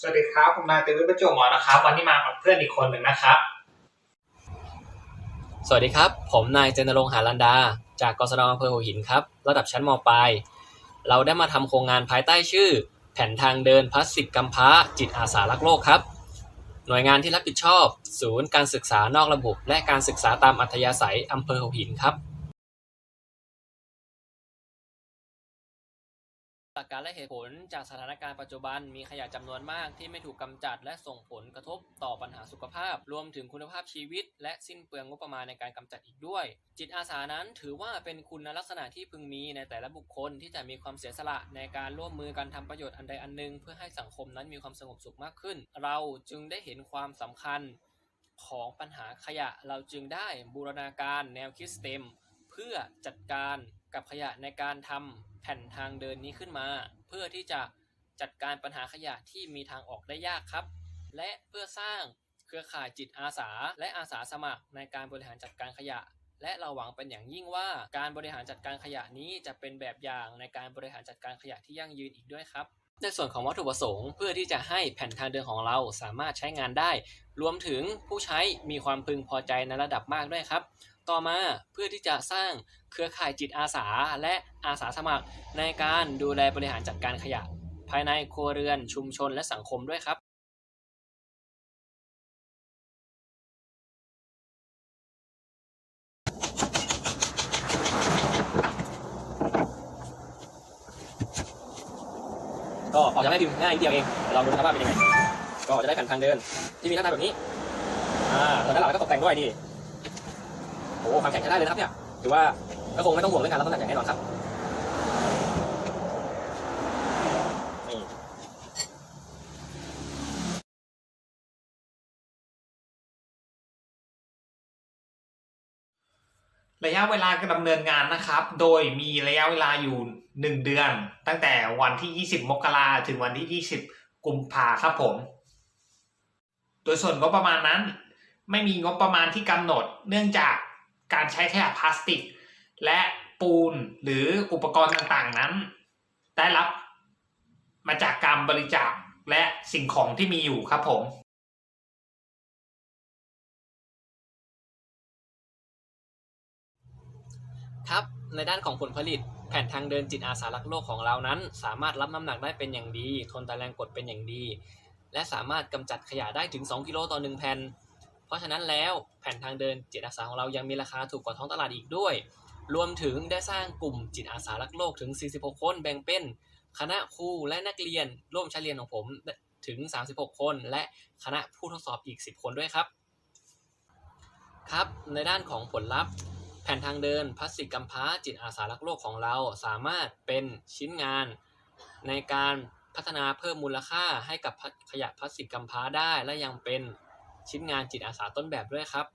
สวัสดีครับผมนายเตวิทประจวบหมอนะครับ วันนี้มากับเพื่อนอีกคนหนึ่งนะครับ สวัสดีครับ ผมนายเจนรงหาลันดา จากกศนอำเภอหัวหินครับ ระดับชั้นมปลาย เราได้มาทำโครงงานภายใต้ชื่อ แผนทางเดินพลาสติกกำพร้า จิตอาสารักโลกครับ หน่วยงานที่รับผิดชอบ ศูนย์การศึกษานอกระบบ และการศึกษาตามอัธยาศัยอำเภอหัวหินครับ หลักการและเหตุผลจากสถานการณ์ปัจจุบันมีขยะจำนวนมากที่ไม่ถูกกำจัด และส่งผลกระทบต่อปัญหาสุขภาพ รวมถึงคุณภาพชีวิต และสิ้นเปลืองงบประมาณในการกำจัดอีกด้วย จิตอาสานั้นถือว่าเป็นคุณลักษณะที่พึงมีในแต่ละบุคคลที่จะมีความเสียสละในการร่วมมือกันทำประโยชน์อันใดอันหนึ่งเพื่อให้สังคมนั้นมีความสงบสุขมากขึ้น เราจึงได้เห็นความสำคัญของปัญหาขยะเราจึงได้บูรณาการแนวคิดสเต็มเพื่อจัดการกับขยะในการทำแผ่นทางเดินนี้ขึ้นมา เพื่อที่จะจัดการปัญหาขยะที่มีทางออกได้ยากครับ และเพื่อสร้างเครือข่ายจิตอาสา และอาสาสมัครในการบริหารจัดการขยะ และเราหวังเป็นอย่างยิ่งว่าการบริหารจัดการขยะนี้จะเป็นแบบอย่างในการบริหารจัดการขยะที่ยั่งยืนอีกด้วยครับ ในส่วนของวัตถุประสงค์เพื่อที่จะให้แผ่นทางเดินของเราสามารถใช้งานได้ รวมถึงผู้ใช้มีความพึงพอใจในระดับมากด้วยครับ ต่อมาเพื่อที่จะสร้างเครือข่ายจิตอาสาและอาสาสมัคร ในการดูแลบริหารจัดการขยะ ภายในครัวเรือนชุมชนและสังคมด้วยครับก็ออกจากแม่พิมพ์ง่ายนิดเดียวเองเดี๋ยวลองดูนะครับว่าเป็นยังไง ก็จะได้แผ่นทางเดิน ที่มีหน้าตาแบบนี้ อ่าแล้วด้านหลังก็ตกแต่งด้วยนี่ โอ้ความแข็งใช้ได้เลยนะครับเนี่ยถือว่าก็คงไม่ต้องห่วงเรื่องการรับน้ำหนักอย่างแน่นอนครับระยะเวลาการดำเนินงานนะครับ โดยมีระยะเวลาอยู่ 1 เดือน ตั้งแต่วันที่ 20 มกราถึงวันที่ 20 กุมภาครับผม โดยส่วนงบประมาณนั้น ไม่มีงบประมาณที่กำหนด เนื่องจาก การใช้ขยะพลาสติก และปูนหรืออุปกรณ์ต่างๆนั้น ได้รับมาจากการบริจาคและสิ่งของที่มีอยู่ครับผมครับในด้านของผลผลิต แผ่นทางเดินจิตอาสารักโลกของเรานั้น สามารถรับน้ำหนักได้เป็นอย่างดี ทนต่อแรงกดเป็นอย่างดี และสามารถกำจัดขยะได้ถึง 2 กิโลต่อ 1 แผ่น เพราะฉะนั้นแล้วแผ่นทางเดินจิตอาสาของเรายังมีราคาถูกกว่าท้องตลาดอีกด้วย รวมถึงได้สร้างกลุ่มจิตอาสารักโลกถึง 46 คนแบ่งเป็น คณะครูและนักเรียนร่วมชั้นเรียนของผมถึง 36 คน และคณะผู้ทดสอบอีก 10 คนด้วยครับ ครับ ในด้านของผลลัพธ์ แผ่นทางเดินพลาสติกกำพร้าจิตอาสารักโลกของเราสามารถเป็นชิ้นงาน ในการพัฒนาเพิ่มมูลค่าให้กับขยะพลาสติกกำพร้าได้และยังเป็น ชิ้นงานจิตอาสาต้นแบบด้วยครับ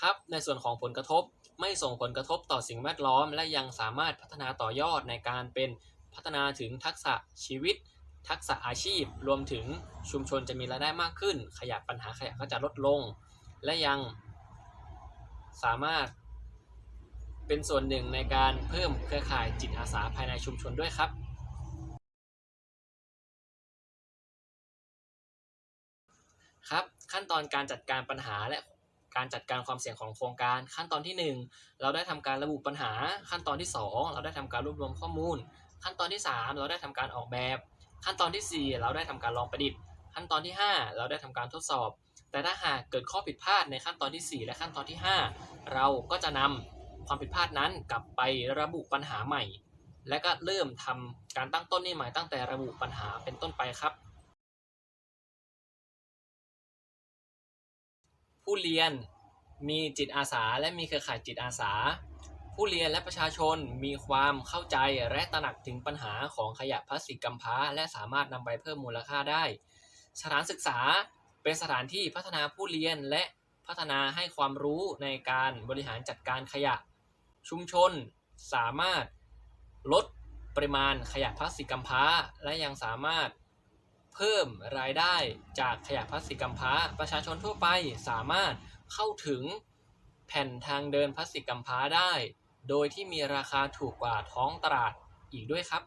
ครับ ในส่วนของผลกระทบไม่ส่งผลกระทบต่อสิ่งแวดล้อม และยังสามารถพัฒนาต่อยอดในการเป็นพัฒนาถึงทักษะชีวิต ทักษะอาชีพ รวมถึงชุมชนจะมีรายได้มากขึ้น ขยะปัญหาขยะก็จะลดลง และยังสามารถเป็นส่วนหนึ่งในการเพิ่มเครือข่ายจิตอาสาภายในชุมชนด้วยครับ ครับขั้นตอนการจัดการปัญหาและการจัดการความเสี่ยงของโครงการ ขั้นตอนที่ 1 เราได้ทำการระบุปัญหา ขั้นตอนที่ 2 เราได้ทำการรวบรวมข้อมูล ขั้นตอนที่ 3 เราได้ทำการออกแบบ ขั้นตอนที่ 4 เราได้ทำการลองประดิษฐ์ ขั้นตอนที่ 5 เราได้ทำการทดสอบ แต่ถ้าหากเกิดข้อผิดพลาดในขั้นตอนที่ 4 และขั้นตอนที่ 5 เราก็จะนำความผิดพลาดนั้นกลับไประบุปัญหาใหม่ และก็เริ่มทำการตั้งต้นนี่ใหม่ตั้งแต่ระบุปัญหาเป็นต้นไปครับ ผู้เรียนมีจิตอาสาและมีเครือข่ายจิตอาสา ผู้เรียนและประชาชนมีความเข้าใจและตระหนักถึงปัญหาของขยะพลาสติกกำพร้า และสามารถนำไปเพิ่มมูลค่าได้ สถานศึกษาเป็นสถานที่พัฒนาผู้เรียนและพัฒนาให้ความรู้ในการบริหารจัดการขยะ ชุมชนสามารถลดปริมาณขยะพลาสติกกำพร้า และยังสามารถ เพิ่มรายได้จากขยะพลาสติกกำพร้า ประชาชนทั่วไปสามารถเข้าถึงแผ่นทางเดินพลาสติกกำพร้าได้ โดยที่มีราคาถูกกว่าท้องตลาดอีกด้วยครับ